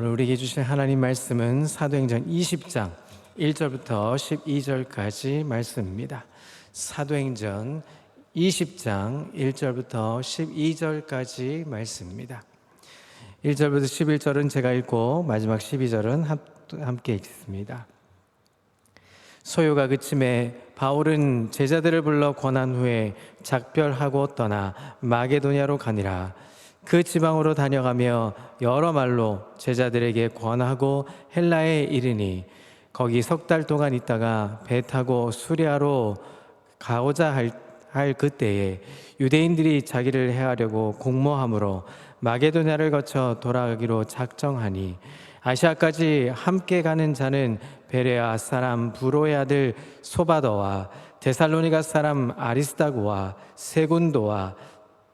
오늘 우리에게 주신 하나님 말씀은 사도행전 20장 1절부터 12절까지 말씀입니다. 사도행전 20장 1절부터 12절까지 말씀입니다. 1절부터 11절은 제가 읽고 마지막 12절은 함께 읽습니다. 소요가 그침에 바울은 제자들을 불러 권한 후에 작별하고 떠나 마게도냐로 가니라. 그 지방으로 다녀가며 여러 말로 제자들에게 권하고 헬라에 이르니 거기 석 달 동안 있다가 배 타고 수리아로 가고자 할, 할 그때에 유대인들이 자기를 해하려고 공모함으로 마게도냐를 거쳐 돌아가기로 작정하니 아시아까지 함께 가는 자는 베레아 사람 부로의 아들 소바더와 데살로니가 사람 아리스다고와 세군도와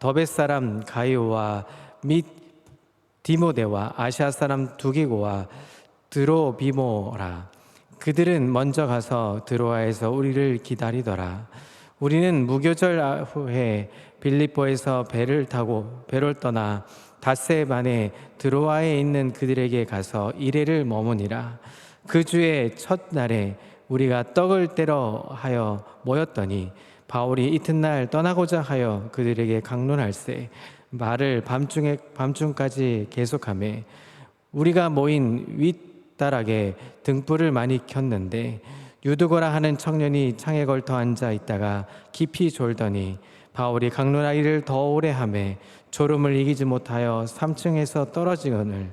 더베 사람 가이오와 및 디모데와 아시아 사람 두기고와 드로비모라. 그들은 먼저 가서 드로아에서 우리를 기다리더라. 우리는 무교절 후에 빌립보에서 배를 타고 배를 떠나 닷새 반에 드로아에 있는 그들에게 가서 이래를 머무니라. 그 주의 첫날에 우리가 떡을 때러 하여 모였더니 바울이 이튿날 떠나고자 하여 그들에게 강론할세 말을 밤중에 밤중까지 계속하매 우리가 모인 윗다락에 등불을 많이 켰는데 유두고라 하는 청년이 창에 걸터 앉아 있다가 깊이 졸더니 바울이 강론하기를 더 오래 하매 졸음을 이기지 못하여 3층에서 떨어지거늘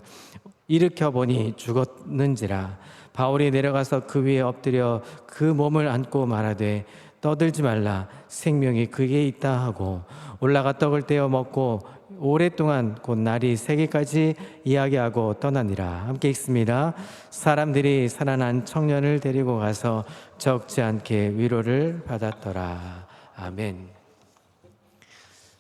일으켜 보니 죽었는지라 바울이 내려가서 그 위에 엎드려 그 몸을 안고 말하되 떠들지 말라. 생명이 그게 있다 하고 올라가 떡을 떼어 먹고 오랫동안 곧 날이 새기까지 이야기하고 떠나니라. 함께 읽습니다. 사람들이 살아난 청년을 데리고 가서 적지 않게 위로를 받았더라. 아멘.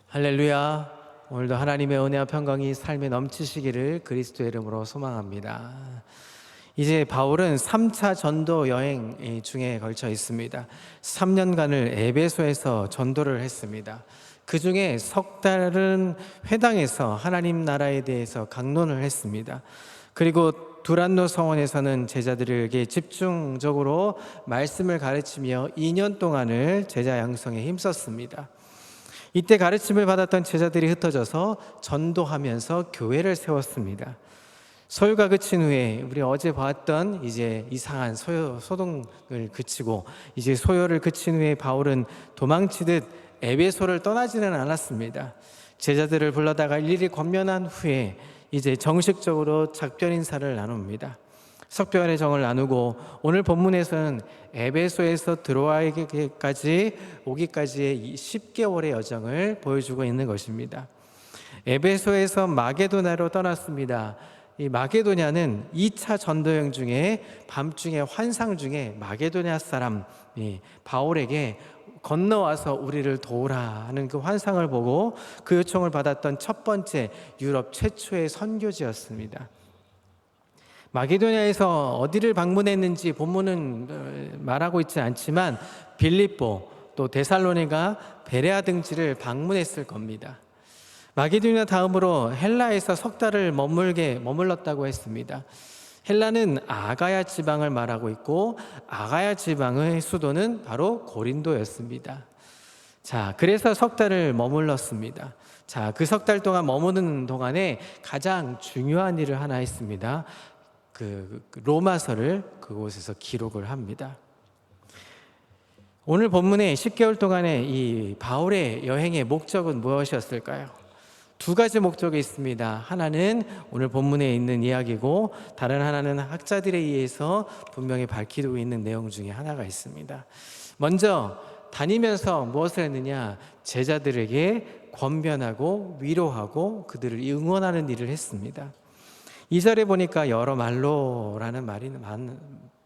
할렐루야. 오늘도 하나님의 은혜와 평강이 삶에 넘치시기를 그리스도의 이름으로 소망합니다 이제 바울은 3차 전도 여행 중에 걸쳐 있습니다. 3년간을 에베소에서 전도를 했습니다. 그 중에 석 달은 회당에서 하나님 나라에 대해서 강론을 했습니다. 그리고 두란노 성원에서는 제자들에게 집중적으로 말씀을 가르치며 2년 동안을 제자 양성에 힘썼습니다. 이때 가르침을 받았던 제자들이 흩어져서 전도하면서 교회를 세웠습니다. 소유가 그친 후에 우리 어제 봤던 이제 이상한 소요 소동을 그치고 이제 소요를 그친 후에 바울은 도망치듯 에베소를 떠나지는 않았습니다. 제자들을 불러다가 일일이 권면한 후에 이제 정식적으로 작별 인사를 나눕니다. 석별의 정을 나누고 오늘 본문에서는 에베소에서 드로아에게까지 오기까지의 10개월의 여정을 보여주고 있는 것입니다. 에베소에서 마게도나로 떠났습니다. 이 마게도냐는 2차 전도여행 중에 밤중에 환상 중에 마게도냐 사람 바울에게 건너와서 우리를 도우라 하는 그 환상을 보고 그 요청을 받았던 첫 번째 유럽 최초의 선교지였습니다. 마게도냐에서 어디를 방문했는지 본문은 어, 말하고 있지 않지만 빌립보 또 데살로니가 베레아 등지를 방문했을 겁니다. 마게도냐 다음으로 헬라에서 석 달을 머물게 머물렀다고 했습니다. 헬라는 아가야 지방을 말하고 있고 아가야 지방의 수도는 바로 고린도였습니다. 자, 그래서 석 달을 머물렀습니다. 자, 그 석 달 동안 머무는 동안에 가장 중요한 일을 하나 했습니다. 그 로마서를 그곳에서 기록을 합니다. 오늘 본문의 10개월 동안의 이 바울의 여행의 목적은 무엇이었을까요? 두 가지 목적이 있습니다. 하나는 오늘 본문에 있는 이야기고 다른 하나는 학자들에 의해서 분명히 밝히고 있는 내용 중에 하나가 있습니다. 먼저 다니면서 무엇을 했느냐? 제자들에게 권변하고 위로하고 그들을 응원하는 일을 했습니다. 이 절에 보니까 여러 말로라는 말이 많,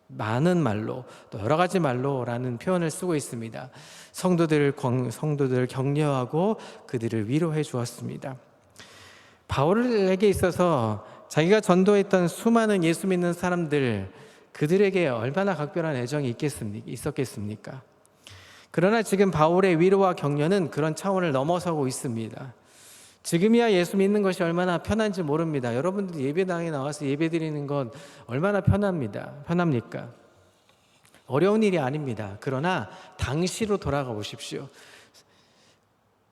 많은 말로 또 여러 가지 말로라는 표현을 쓰고 있습니다. 성도들을 성도들을 격려하고 그들을 위로해 주었습니다. 바울에게 있어서 자기가 전도했던 수많은 예수 믿는 사람들 그들에게 얼마나 각별한 애정이 있겠습니까? 있었겠습니까? 그러나 지금 바울의 위로와 격려는 그런 차원을 넘어서고 있습니다. 지금이야 예수 믿는 것이 얼마나 편한지 모릅니다. 여러분들 예배당에 나와서 예배 드리는 건 얼마나 편합니다. 편합니까? 어려운 일이 아닙니다. 그러나 당시로 돌아가 보십시오.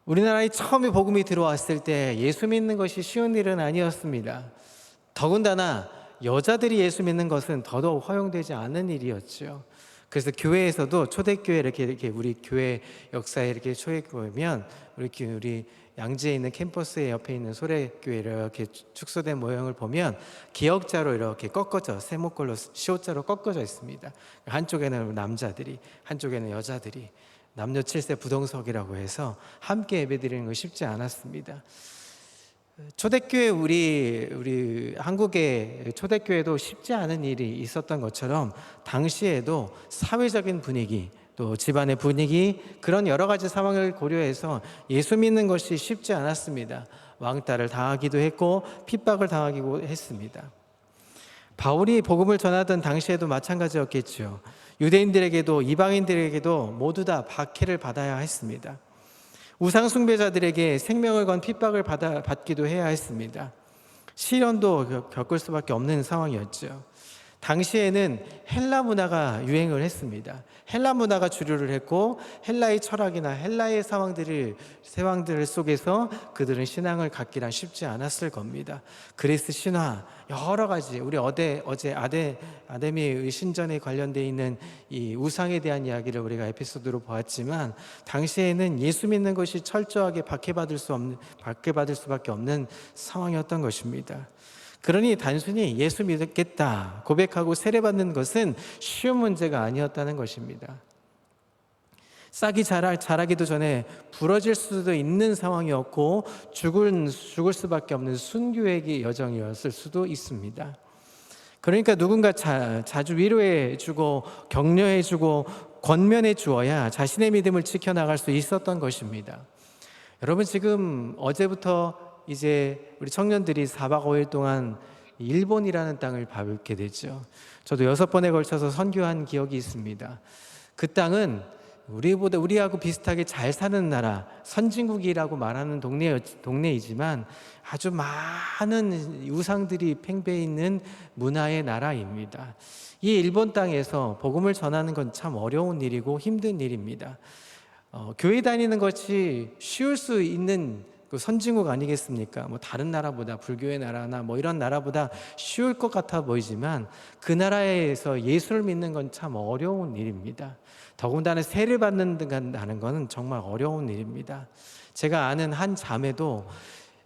우리나라에 처음에 복음이 들어왔을 때 예수 믿는 것이 쉬운 일은 아니었습니다. 더군다나 여자들이 예수 믿는 것은 더더욱 허용되지 않은 일이었죠. 그래서 교회에서도 초대교회 이렇게 이렇게 우리 교회 역사에 이렇게 초대교회면 우리 교- 우리 양지에 있는 캠퍼스의 옆에 있는 소래교회를 이렇게 축소된 모형을 보면 기역자로 이렇게 꺾어져 세모꼴로 시옷자로 꺾어져 있습니다. 한쪽에는 남자들이 한쪽에는 여자들이 남녀 칠세 부동석이라고 해서 함께 예배드리는 거 쉽지 않았습니다. 초대교회 우리 우리 한국의 초대교회도 쉽지 않은 일이 있었던 것처럼 당시에도 사회적인 분위기 또 집안의 분위기 그런 여러 가지 상황을 고려해서 예수 믿는 것이 쉽지 않았습니다. 왕따를 당하기도 했고 핍박을 당하기도 했습니다. 바울이 복음을 전하던 당시에도 마찬가지였겠죠. 유대인들에게도 이방인들에게도 모두 다 박해를 받아야 했습니다. 우상 숭배자들에게 생명을 건 핍박을 받아 받기도 해야 했습니다. 시련도 겪- 겪을 수밖에 없는 상황이었죠. 당시에는 헬라 문화가 유행을 했습니다. 헬라 문화가 주류를 했고 헬라의 철학이나 헬라의 상황들을 세왕들 속에서 그들은 신앙을 갖기란 쉽지 않았을 겁니다. 그리스 신화 여러 가지 우리 어제 어제 아데 아데미의 신전에 관련돼 있는 이 우상에 대한 이야기를 우리가 에피소드로 보았지만 당시에는 예수 믿는 것이 철저하게 박해받을 수 없는 박해받을 수밖에 없는 상황이었던 것입니다. 그러니 단순히 예수 믿겠다 고백하고 세례받는 것은 쉬운 문제가 아니었다는 것입니다. 싹이 자라, 자라기도 전에 부러질 수도 있는 상황이었고 죽을, 죽을 수밖에 없는 순교의 여정이었을 수도 있습니다. 그러니까 누군가 자, 자주 위로해 주고 격려해 주고 권면해 주어야 자신의 믿음을 지켜나갈 수 있었던 것입니다. 여러분 지금 어제부터 이제 우리 청년들이 4박 5일 동안 일본이라는 땅을 밟게 되죠. 저도 여섯 번에 걸쳐서 선교한 기억이 있습니다. 그 땅은 우리보다 우리하고 비슷하게 잘 사는 나라, 선진국이라고 말하는 동네 동네이지만 아주 많은 우상들이 팽배해 있는 문화의 나라입니다. 이 일본 땅에서 복음을 전하는 건 참 어려운 일이고 힘든 일입니다. 어, 교회 다니는 것이 쉬울 수 있는 그 선진국 아니겠습니까? 뭐 다른 나라보다 불교의 나라나 뭐 이런 나라보다 쉬울 것 같아 보이지만 그 나라에서 예수를 믿는 건 참 어려운 일입니다. 더군다나 세를 받는다는 것은 정말 어려운 일입니다. 제가 아는 한 자매도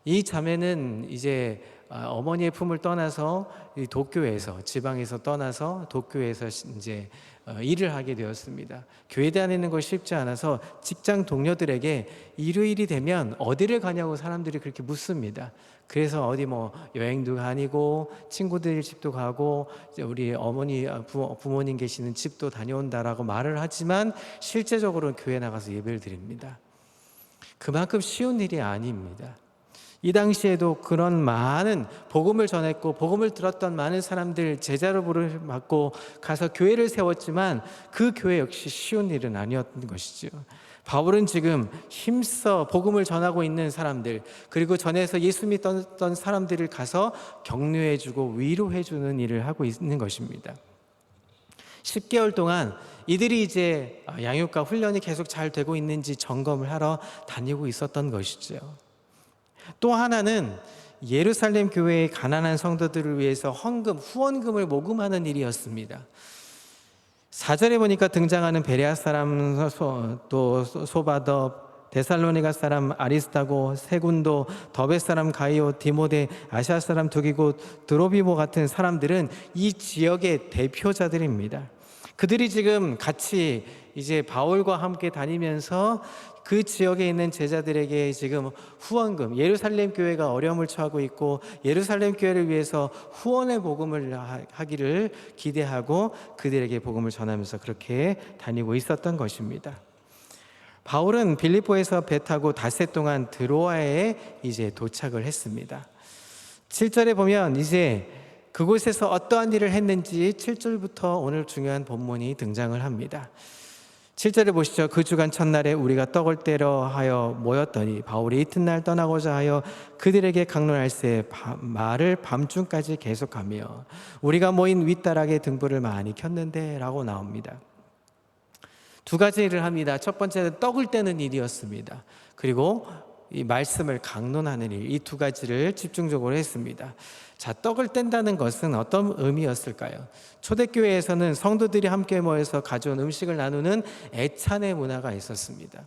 이 자매는 이제 아, 어머니의 품을 떠나서 이 도교에서 지방에서 떠나서 도교에서 시- 이제 어, 일을 하게 되었습니다. 교회 다니는 것이 쉽지 않아서 직장 동료들에게 일요일이 되면 어디를 가냐고 사람들이 그렇게 묻습니다. 그래서 어디 뭐 여행도 다니고 친구들 집도 가고 우리 어머니 아, 부, 부모 님 계시는 집도 다녀온다라고 말을 하지만 실제적으로는 교회 나가서 예배를 드립니다. 그만큼 쉬운 일이 아닙니다. 이 당시에도 그런 많은 복음을 전했고 복음을 들었던 많은 사람들 제자로 부를 받고 가서 교회를 세웠지만 그 교회 역시 쉬운 일은 아니었던 것이죠. 바울은 지금 힘써 복음을 전하고 있는 사람들 그리고 전에서 예수 믿던 사람들을 가서 격려해주고 위로해주는 일을 하고 있는 것입니다. 10개월 동안 이들이 이제 양육과 훈련이 계속 잘 되고 있는지 점검을 하러 다니고 있었던 것이죠. 또 하나는 예루살렘 교회의 가난한 성도들을 위해서 헌금, 후원금을 모금하는 일이었습니다. 사절에 보니까 등장하는 베레아 사람 소, 또 소바더 데살로니가 사람 아리스타고 세군도 더베 사람 가이오 디모데 아시아 사람 두기고 드로비모 같은 사람들은 이 지역의 대표자들입니다. 그들이 지금 같이 이제 바울과 함께 다니면서 그 지역에 있는 제자들에게 지금 후원금, 예루살렘 교회가 어려움을 처하고 있고 예루살렘 교회를 위해서 후원의 복음을 하- 하기를 기대하고 그들에게 복음을 전하면서 그렇게 다니고 있었던 것입니다. 바울은 빌립보에서 배 타고 닷새 동안 드로아에 이제 도착을 했습니다. 7절에 보면 이제 그곳에서 어떠한 일을 했는지 7절부터 오늘 중요한 본문이 등장을 합니다. 7절에 보시죠. 그 주간 첫날에 우리가 떡을 떼려 하여 모였더니 바울이 이튿날 떠나고자 하여 그들에게 강론할새 밤- 말을 밤중까지 계속하며 우리가 모인 윗다락에 등불을 많이 켰는데 라고 나옵니다. 두 가지 일을 합니다. 첫 번째는 떡을 떼는 일이었습니다. 그리고 이 말씀을 강론하는 일, 이 두 가지를 집중적으로 했습니다. 자, 떡을 뗀다는 것은 어떤 의미였을까요? 초대교회에서는 성도들이 함께 모여서 가져온 음식을 나누는 애찬의 문화가 있었습니다.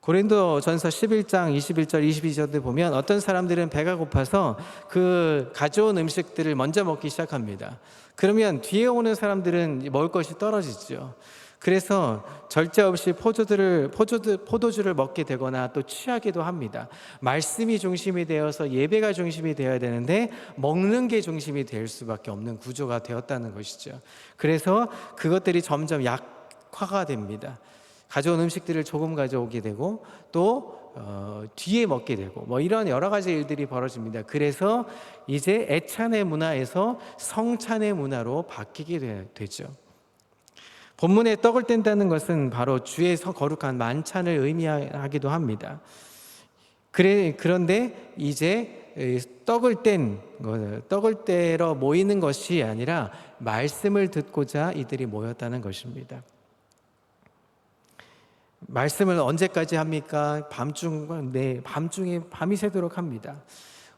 고린도 전서 11장 21절 22절에 보면 어떤 사람들은 배가 고파서 그 가져온 음식들을 먼저 먹기 시작합니다. 그러면 뒤에 오는 사람들은 먹을 것이 떨어지죠. 그래서 절제 없이 포도들을 포도주, 포도주를 먹게 되거나 또 취하기도 합니다. 말씀이 중심이 되어서 예배가 중심이 되어야 되는데 먹는 게 중심이 될 수밖에 없는 구조가 되었다는 것이죠. 그래서 그것들이 점점 약화가 됩니다. 가져온 음식들을 조금 가져오게 되고 또 어, 뒤에 먹게 되고 뭐 이런 여러 가지 일들이 벌어집니다. 그래서 이제 애찬의 문화에서 성찬의 문화로 바뀌게 되, 되죠. 본문에 떡을 뗀다는 것은 바로 주의 서 거룩한 만찬을 의미하기도 합니다. 그래 그런데 이제 이 떡을 뗀 거, 떡을 떼러 모이는 것이 아니라 말씀을 듣고자 이들이 모였다는 것입니다. 말씀을 언제까지 합니까? 밤중 네 밤중에 밤이 새도록 합니다.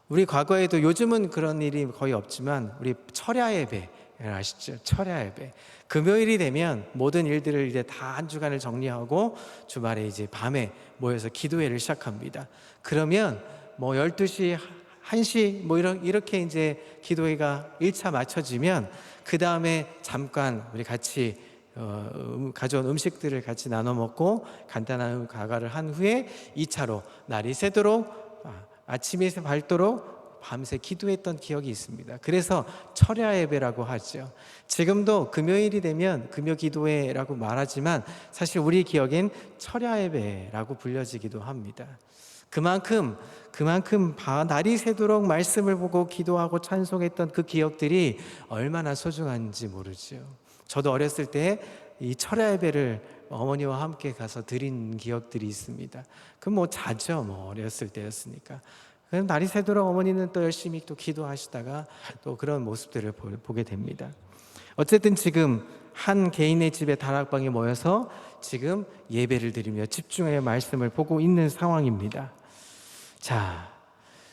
우리 과거에도 요즘은 그런 일이 거의 없지만 우리 철야 예배 아시죠? 철야 예배. 금요일이 되면 모든 일들을 이제 다 한 주간을 정리하고 주말에 이제 밤에 모여서 기도회를 시작합니다. 그러면 뭐 12시 1시 뭐 이렇게 이제 기도회가 1차 맞춰지면 그 다음에 잠깐 우리 같이 어, 음, 가져온 음식들을 같이 나눠 먹고 간단한 가가를 한 후에 2차로 날이 새도록 아, 아침이 밝도록 밤새 기도했던 기억이 있습니다. 그래서 철야 예배라고 하죠. 지금도 금요일이 되면 금요 기도회라고 말하지만 사실 우리 기억엔 철야 예배라고 불려지기도 합니다. 그만큼 그만큼 바- 날이 새도록 말씀을 보고 기도하고 찬송했던 그 기억들이 얼마나 소중한지 모르죠. 저도 어렸을 때 이 철야 예배를 어머니와 함께 가서 드린 기억들이 있습니다. 그뭐 자죠, 뭐 어렸을 때였으니까. 그럼 날이 새도록 어머니는 또 열심히 또 기도하시다가 또 그런 모습들을 보- 보게 됩니다. 어쨌든 지금 한 개인의 집에 다락방에 모여서 지금 예배를 드리며 집중해 말씀을 보고 있는 상황입니다. 자,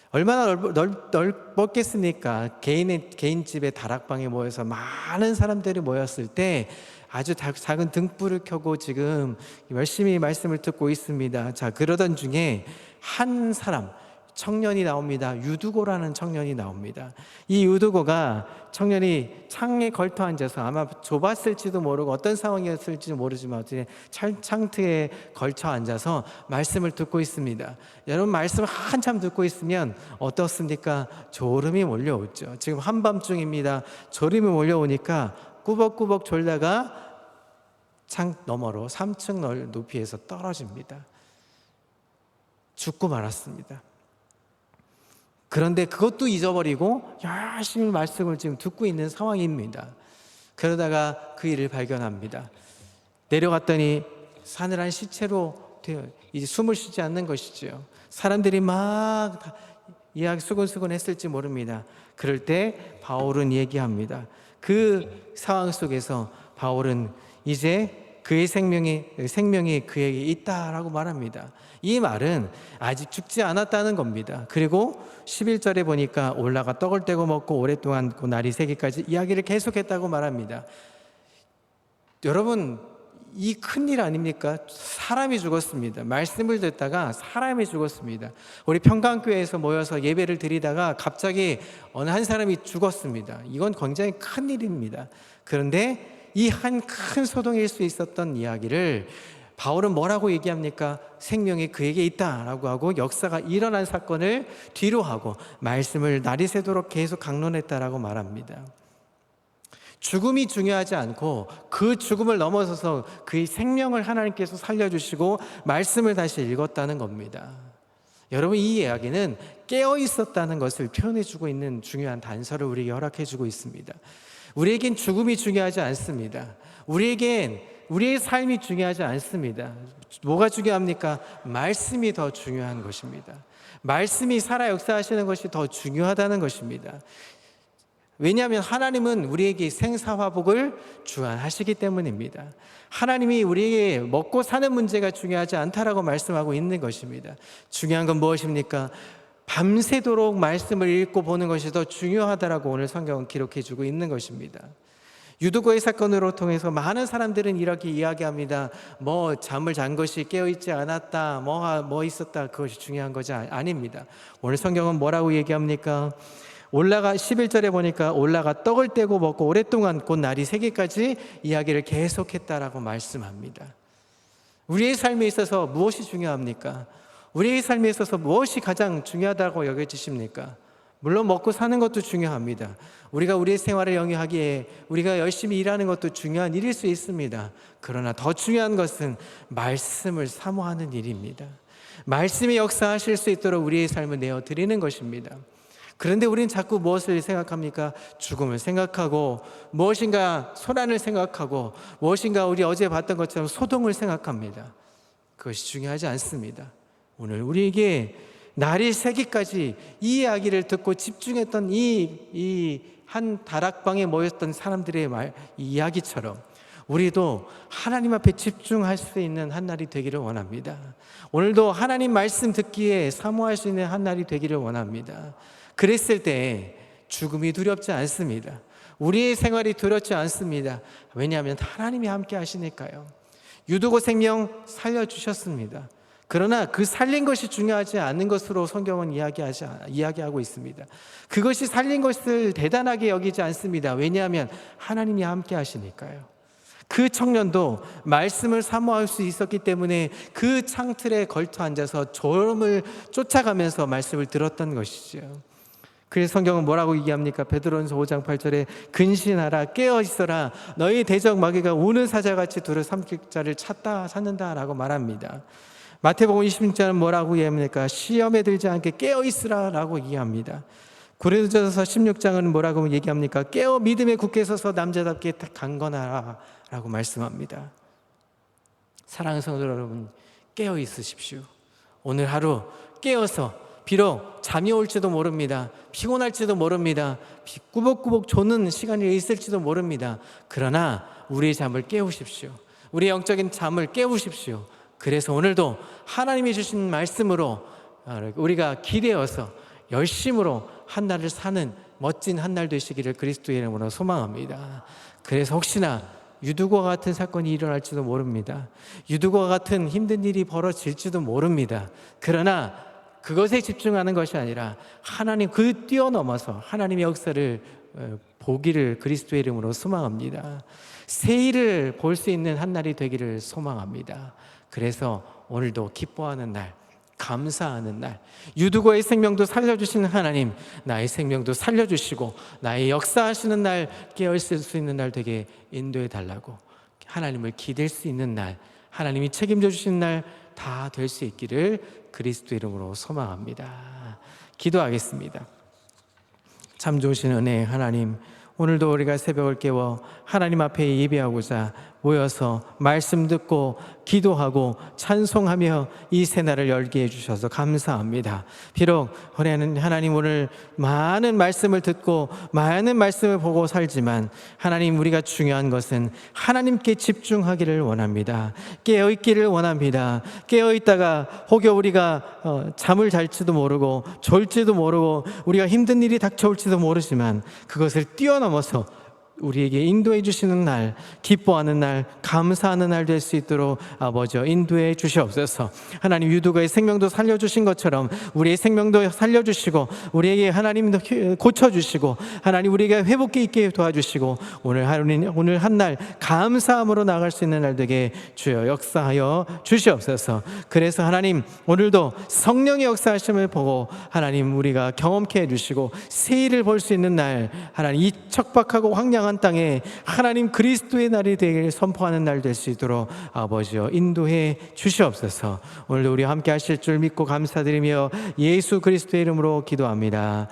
얼마나 넓, 넓, 넓 었겠습니까? 개인의 개인 집에 다락방에 모여서 많은 사람들이 모였을 때 아주 작- 작은 등불을 켜고 지금 열심히 말씀을 듣고 있습니다. 자, 그러던 중에 한 사람 청년이 나옵니다. 유두고라는 청년이 나옵니다. 이 유두고가 청년이 창에 걸터 앉아서 아마 좁았을지도 모르고 어떤 상황이었을지 모르지만 창- 창틀에 걸쳐 앉아서 말씀을 듣고 있습니다. 여러분 말씀 한참 듣고 있으면 어떻습니까? 졸음이 몰려오죠. 지금 한밤중입니다. 졸음이 몰려오니까 꾸벅꾸벅 졸다가 창 너머로 3층 넓- 높이에서 떨어집니다. 죽고 말았습니다. 그런데 그것도 잊어버리고 열심히 말씀을 지금 듣고 있는 상황입니다. 그러다가 그 일을 발견합니다. 내려갔더니 사늘한 시체로 되어 이제 숨을 쉬지 않는 것이죠. 사람들이 막다 이야기 수근수근 했을지 모릅니다. 그럴 때 바울은 얘기합니다. 그 상황 속에서 바울은 이제 그의 생명이 생명이 그에게 있다라고 말합니다. 이 말은 아직 죽지 않았다는 겁니다. 그리고 11절에 보니까 올라가 떡을 떼고 먹고 오랫동안 그 날이 새기까지 이야기를 계속했다고 말합니다. 여러분 이 큰일 아닙니까? 사람이 죽었습니다. 말씀을 듣다가 사람이 죽었습니다. 우리 평강교회에서 모여서 예배를 드리다가 갑자기 어느 한 사람이 죽었습니다. 이건 굉장히 큰 일입니다. 그런데 이 한 큰 소동일 수 있었던 이야기를 바울은 뭐라고 얘기합니까? 생명이 그에게 있다라고 하고 역사가 일어난 사건을 뒤로 하고 말씀을 날이 새도록 계속 강론했다라고 말합니다. 죽음이 중요하지 않고 그 죽음을 넘어서서 그의 생명을 하나님께서 살려주시고 말씀을 다시 읽었다는 겁니다. 여러분 이 이야기는 깨어 있었다는 것을 표현해 주고 있는 중요한 단서를 우리에게 허락해 주고 있습니다. 우리에겐 죽음이 중요하지 않습니다. 우리에겐 우리의 삶이 중요하지 않습니다. 뭐가 중요합니까? 말씀이 더 중요한 것입니다. 말씀이 살아 역사하시는 것이 더 중요하다는 것입니다. 왜냐하면 하나님은 우리에게 생사화복을 주관하시기 때문입니다. 하나님이 우리에게 먹고 사는 문제가 중요하지 않다라고 말씀하고 있는 것입니다. 중요한 건 무엇입니까? 밤새도록 말씀을 읽고 보는 것이 더 중요하다라고 오늘 성경은 기록해 주고 있는 것입니다. 유두고의 사건으로 통해서 많은 사람들은 이렇게 이야기합니다. 뭐 잠을 잔 것이 깨어 있지 않았다. 뭐, 뭐 있었다. 그것이 중요한 것이 아- 아닙니다. 오늘 성경은 뭐라고 얘기합니까? 올라가 11절에 보니까 올라가 떡을 떼고 먹고 오랫동안 곧 날이 새기까지 이야기를 계속했다라고 말씀합니다. 우리의 삶에 있어서 무엇이 중요합니까? 우리의 삶에 있어서 무엇이 가장 중요하다고 여겨지십니까? 물론 먹고 사는 것도 중요합니다. 우리가 우리의 생활을 영위하기에 우리가 열심히 일하는 것도 중요한 일일 수 있습니다. 그러나 더 중요한 것은 말씀을 사모하는 일입니다. 말씀이 역사하실 수 있도록 우리의 삶을 내어 드리는 것입니다. 그런데 우리는 자꾸 무엇을 생각합니까? 죽음을 생각하고 무엇인가 소란을 생각하고 무엇인가 우리 어제 봤던 것처럼 소동을 생각합니다. 그것이 중요하지 않습니다. 오늘 우리에게 날이 새기까지 이 이야기를 듣고 집중했던 이 이 한 다락방에 모였던 사람들의 말, 이 이야기처럼 우리도 하나님 앞에 집중할 수 있는 한 날이 되기를 원합니다. 오늘도 하나님 말씀 듣기에 사모할 수 있는 한 날이 되기를 원합니다. 그랬을 때 죽음이 두렵지 않습니다. 우리의 생활이 두렵지 않습니다. 왜냐하면 하나님이 함께 하시니까요. 유두고 생명 살려주셨습니다. 그러나 그 살린 것이 중요하지 않은 것으로 성경은 이야기하지, 이야기하고 있습니다. 그것이 살린 것을 대단하게 여기지 않습니다. 왜냐하면 하나님이 함께 하시니까요. 그 청년도 말씀을 사모할 수 있었기 때문에 그 창틀에 걸터 앉아서 졸음을 쫓아가면서 말씀을 들었던 것이죠. 그래서 성경은 뭐라고 얘기합니까? 베드로전서 5장 8절에 근신하라 깨어 있어라 너희 대적 마귀가 우는 사자같이 둘을 삼킬 자를 찾다 찾는다라고 말합니다. 마태복음 26장은 뭐라고 얘기합니까? 시험에 들지 않게 깨어 있으라라고 얘기합니다. 고린도전서 16장은 뭐라고 얘기합니까? 깨어 믿음에 굳게 서서 남자답게 강건하라라고 말씀합니다. 사랑하는 성도 여러분, 깨어 있으십시오. 오늘 하루 깨어서 비록 잠이 올지도 모릅니다. 피곤할지도 모릅니다. 꾸벅꾸벅 조는 시간이 있을지도 모릅니다. 그러나 우리의 잠을 깨우십시오. 우리 영적인 잠을 깨우십시오. 그래서 오늘도 하나님이 주신 말씀으로 우리가 기대어서 열심으로 한 날을 사는 멋진 한 날 되시기를 그리스도의 이름으로 소망합니다. 그래서 혹시나 유두과 같은 사건이 일어날지도 모릅니다. 유두과 같은 힘든 일이 벌어질지도 모릅니다. 그러나 그것에 집중하는 것이 아니라 하나님 그 뛰어넘어서 하나님의 역사를 어, 보기를 그리스도의 이름으로 소망합니다. 새 일을 볼 수 있는 한 날이 되기를 소망합니다. 그래서 오늘도 기뻐하는 날, 감사하는 날, 유두고의 생명도 살려주시는 하나님, 나의 생명도 살려주시고, 나의 역사하시는 날, 깨어있을 수 있는 날 되게 인도해 달라고, 하나님을 기댈 수 있는 날, 하나님이 책임져 주시는 날다 될 수 있기를 그리스도 이름으로 소망합니다. 기도하겠습니다. 참 좋으신 은혜 하나님, 오늘도 우리가 새벽을 깨워 하나님 앞에 예배하고자 모여서 말씀 듣고 기도하고 찬송하며 이 새날을 열게 해주셔서 감사합니다. 비록 우리는 하나님 오늘 많은 말씀을 듣고 많은 말씀을 보고 살지만 하나님 우리가 중요한 것은 하나님께 집중하기를 원합니다. 깨어 있기를 원합니다. 깨어 있다가 혹여 우리가 어, 잠을 잘지도 모르고 졸지도 모르고 우리가 힘든 일이 닥쳐올지도 모르지만 그것을 뛰어넘어서 우리에게 인도해 주시는 날, 기뻐하는 날, 감사하는 날 될 수 있도록 아버지여 인도해 주시옵소서. 하나님 유두가의 생명도 살려 주신 것처럼 우리의 생명도 살려 주시고 우리에게 하나님도 고쳐 주시고 하나님 우리가 회복해 있게 도와주시고 오늘 하루는 오늘 한 날 감사함으로 나갈 수 있는 날 되게 주여 역사하여 주시옵소서. 그래서 하나님 오늘도 성령의 역사하심을 보고 하나님 우리가 경험케 해 주시고 새 일을 볼 수 있는 날 하나님 이 척박하고 황량한 땅에 하나님 그리스도의 날이 되길 선포하는 날 될 수 있도록 아버지여 인도해 주시옵소서. 오늘도 우리 함께 하실 줄 믿고 감사드리며 예수 그리스도의 이름으로 기도합니다.